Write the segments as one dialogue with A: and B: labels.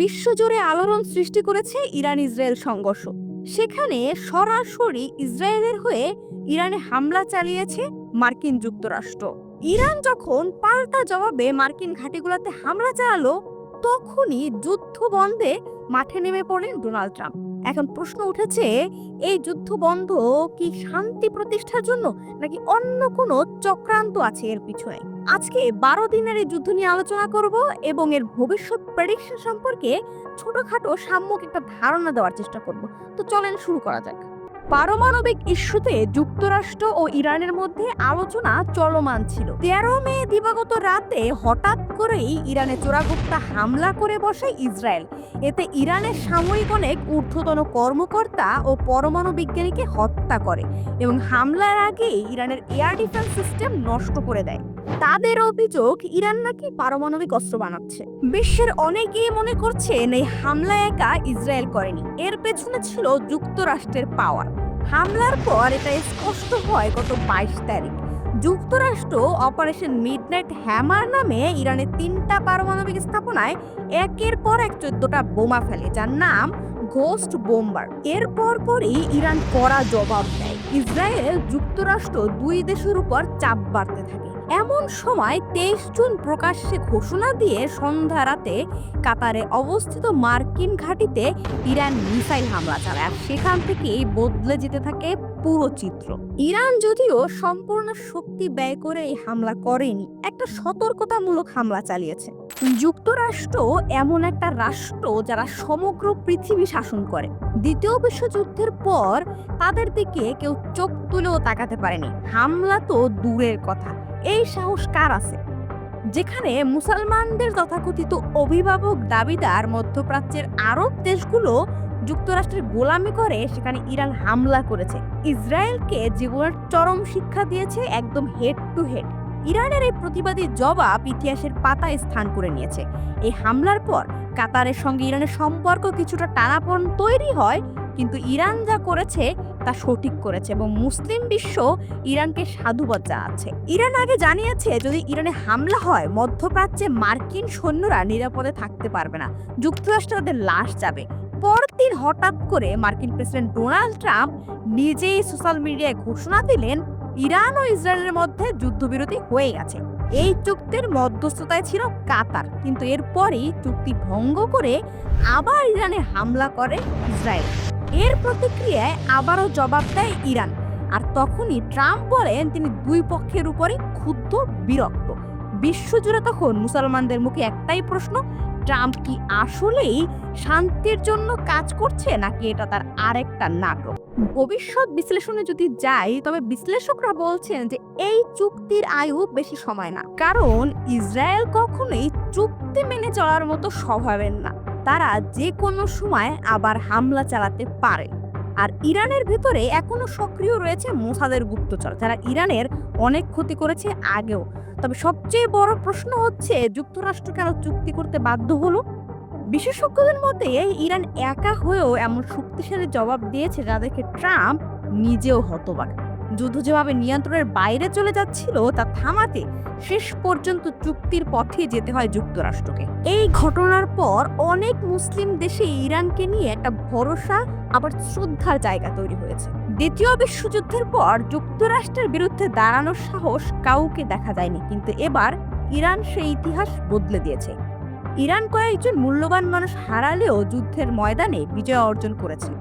A: বিশ্বজুড়ে আলোড়ন সৃষ্টি করেছে ইরান ইসরায়েল সংঘর্ষ। সেখানে সরাসরি ইসরায়েলের হয়ে ইরানে হামলা চালিয়েছে মার্কিন যুক্তরাষ্ট্র। ইরান যখন পাল্টা জবাবে মার্কিন ঘাঁটিগুলোতে হামলা চালালো, তখনই যুদ্ধ বন্ধে মাঠে নেমে পড়লেন ডোনাল্ড ট্রাম্প। এখন প্রশ্ন উঠেছে, এই যুদ্ধ বন্ধ কি শান্তি প্রতিষ্ঠার জন্য নাকি অন্য কোনো চক্রান্ত আছে এর পিছনে? আজকে বারো দিনের এই যুদ্ধ নিয়ে আলোচনা করব এবং এর ভবিষ্যৎ প্রেডিকশন সম্পর্কে ছোটখাটো সাম্যক একটা ধারণা দেওয়ার চেষ্টা করব। তো চলেন শুরু করা যাক। পারমাণবিক ইস্যুতে যুক্তরাষ্ট্র ও ইরানের মধ্যে আলোচনা চলমান ছিল। তেরো মে দিবাগত রাতে হঠাৎ করেই ইরানে চোরাগুপ্তা হামলা করে বসে ইসরায়েল। এতে ইরানের সামরিক অনেক ঊর্ধ্বতন কর্মকর্তা ও পরমাণু বিজ্ঞানীকে হত্যা করে এবং হামলার আগে ইরানের এয়ার ডিফেন্স সিস্টেম নষ্ট করে দেয়। তাদের অভিযোগ, ইরান নাকি পারমাণবিক অস্ত্র বানাচ্ছে। বিশ্বের অনেকেই মনে করছেন এই হামলা একা ইসরায়েল করেনি। এর পেছনে ছিল যুক্তরাষ্ট্রের পাওয়ার। হামলার পর এটা স্পষ্ট হয় গত বাইশ তারিখ। যুক্তরাষ্ট্র অপারেশন মিডনাইট হ্যামার নামে ইরানের তিনটা পারমাণবিক স্থাপনায় একের পর এক চোদ্দটা বোমা ফেলে, যার নাম ঘোস্ট বোম্বার। এর পরপরই ইরান কড়া জবাব দেয়। ইসরায়েল যুক্তরাষ্ট্র দুই দেশের উপর চাপ বাড়তে থাকে। এমন সময় তেইশ জুন প্রকাশ্যে ঘোষণা দিয়ে সন্ধ্যা রাতে কাতারে অবস্থিত মার্কিন ঘাঁটিতে ইরান মিসাইল হামলা চালায়। সেখান থেকেই বদলে যেতে থাকে পুরো চিত্র। ইরান যদিও সম্পূর্ণ শক্তি ব্যয় করে এই হামলা করেনি, একটা সতর্কতামূলক হামলা চালিয়েছে। যুক্তরাষ্ট্র এমন একটা রাষ্ট্র যারা সমগ্র পৃথিবী শাসন করে। দ্বিতীয় বিশ্বযুদ্ধের পর তাদের দিকে কেউ চোখ তুলেও তাকাতে পারেনি। হামলা তো দূরের কথা। এই সাহস কার আছে? যেখানে মুসলমানদের তথাকথিত অভিভাবক, দাবিদার, মধ্যপ্রাচ্যের আরব দেশগুলো যুক্তরাষ্ট্রের গোলামি করে সেখানে ইরান হামলা করেছে। ইসরায়েলকে জীবনের চরম শিক্ষা দিয়েছে একদম হেড টু হেড ইরানের এই প্রতিবাদী জবাব ইতিহাসের পাতায় স্থান করে নিয়েছে। এই হামলার পর কাতারের সঙ্গে ইরানের সম্পর্ক কিছুটা টানাপন তৈরি হয়, কিন্তু ইরান যা করেছে তা সঠিক করেছে এবং মুসলিম বিশ্ব ইরানকে সাধুবাদ জানাচ্ছে। ইরান আগে জানিয়েছে, যদি ইরানে হামলা হয়, মধ্যপ্রাচ্যে মার্কিন সৈন্যরা নিরাপদে থাকতে পারবে না, যুক্তরাষ্ট্র তাদের লাশ যাবে। পরদিন হঠাৎ করে মার্কিন প্রেসিডেন্ট ডোনাল্ড ট্রাম্প নিজেই সোশ্যাল মিডিয়ায় ঘোষণা দিলেন ইরান ও ইসরায়েলের মধ্যে যুদ্ধবিরতি হয়ে গেছে এই চুক্তির মধ্যস্থতায় ছিল কাতার, কিন্তু এরপরই চুক্তি ভঙ্গ করে আবার ইরানে হামলা করে ইসরায়েল। এর প্রতিক্রিয়ায় আবারও জবাব দেয় ইরান, আর তখনই ট্রাম্প বলেন তিনি দুই পক্ষের উপরই ক্ষুব্ধ বিরক্ত। বিশ্বজুড়ে তখন মুসলমানদের মুখে একটাই প্রশ্ন ট্রাম্প কি আসলেই শান্তির জন্য কাজ করছে, নাকি এটা তার আরেকটা নাটক? ভবিষ্যৎ বিশ্লেষণে যদি যাই, তবে বিশ্লেষকরা বলছেন যে এই চুক্তির আয়ু বেশি সময় না। কারণ ইসরায়েল কখনোই চুক্তি মেনে চলার মতো স্বভাবের না। তারা যে কোনো সময় আবার হামলা চালাতে পারে। আর ইরানের ভেতরে এখনও সক্রিয় রয়েছে মোসাদের গুপ্তচর, যারা ইরানের অনেক ক্ষতি করেছে আগেও। তবে সবচেয়ে বড় প্রশ্ন হচ্ছে, যুক্তরাষ্ট্র কেন চুক্তি করতে বাধ্য হলো? বিশেষজ্ঞদের মতে ইরান একা হয়েও এমন শক্তিশালী জবাব দিয়েছে যাদেরকে ট্রাম্প নিজেও হতবাক। যুদ্ধ যেভাবে নিয়ন্ত্রণের বাইরে চলে যাচ্ছিল তা থামাতে শেষ পর্যন্ত চুক্তির পথে যেতে হয় যুক্তরাষ্ট্রকে। এই ঘটনার পর অনেক মুসলিম দেশে ইরানকে নিয়ে একটা ভরসা, আবার শ্রদ্ধার জায়গা তৈরি হয়েছে। দ্বিতীয় বিশ্বযুদ্ধের পর যুক্তরাষ্ট্রের বিরুদ্ধে দাঁড়ানোর সাহস কাউকে দেখা যায়নি, কিন্তু এবার ইরান সেই ইতিহাস বদলে দিয়েছে। ইরান কয়েকজন মূল্যবান মানুষ হারালেও যুদ্ধের ময়দানে বিজয় অর্জন করেছে।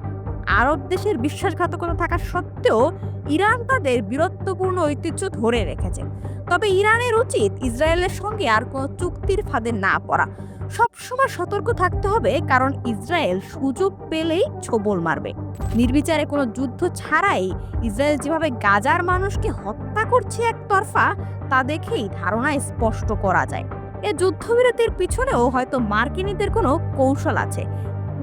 A: আরব দেশের বিশ্বাসঘাতকতা থাকা সত্ত্বেও ইরান তাদের বীরত্বপূর্ণ ঐতিহ্য ধরে রেখেছে। তবে ইরানের উচিত ইসরায়েলের সঙ্গে আর কোনো চুক্তির ফাঁদে না পড়া। সবসময় সতর্ক থাকতে হবে, কারণ ইসরায়েল সুযোগ পেলেই ছোবল মারবে। নির্বিচারে কোনো যুদ্ধ ছাড়াই ইসরায়েল যেভাবে গাজার মানুষকে হত্যা করছে একতরফা, তা দেখেই ধারণা স্পষ্ট করা যায়। এ যুদ্ধবিরতির পিছনেও হয়তো মার্কিনীদের কোনো কৌশল আছে।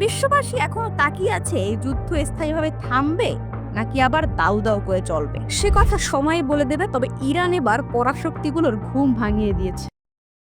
A: বিশ্ববাসী এখনও তাকিয়ে আছে, এই যুদ্ধ স্থায়ীভাবে থামবে নাকি আবার দাউ দাউ করে চলবে? সে কথা সময় বলে দেবে, তবে ইরান এবার পরাশক্তিগুলোর ঘুম ভাঙিয়ে দিয়েছে।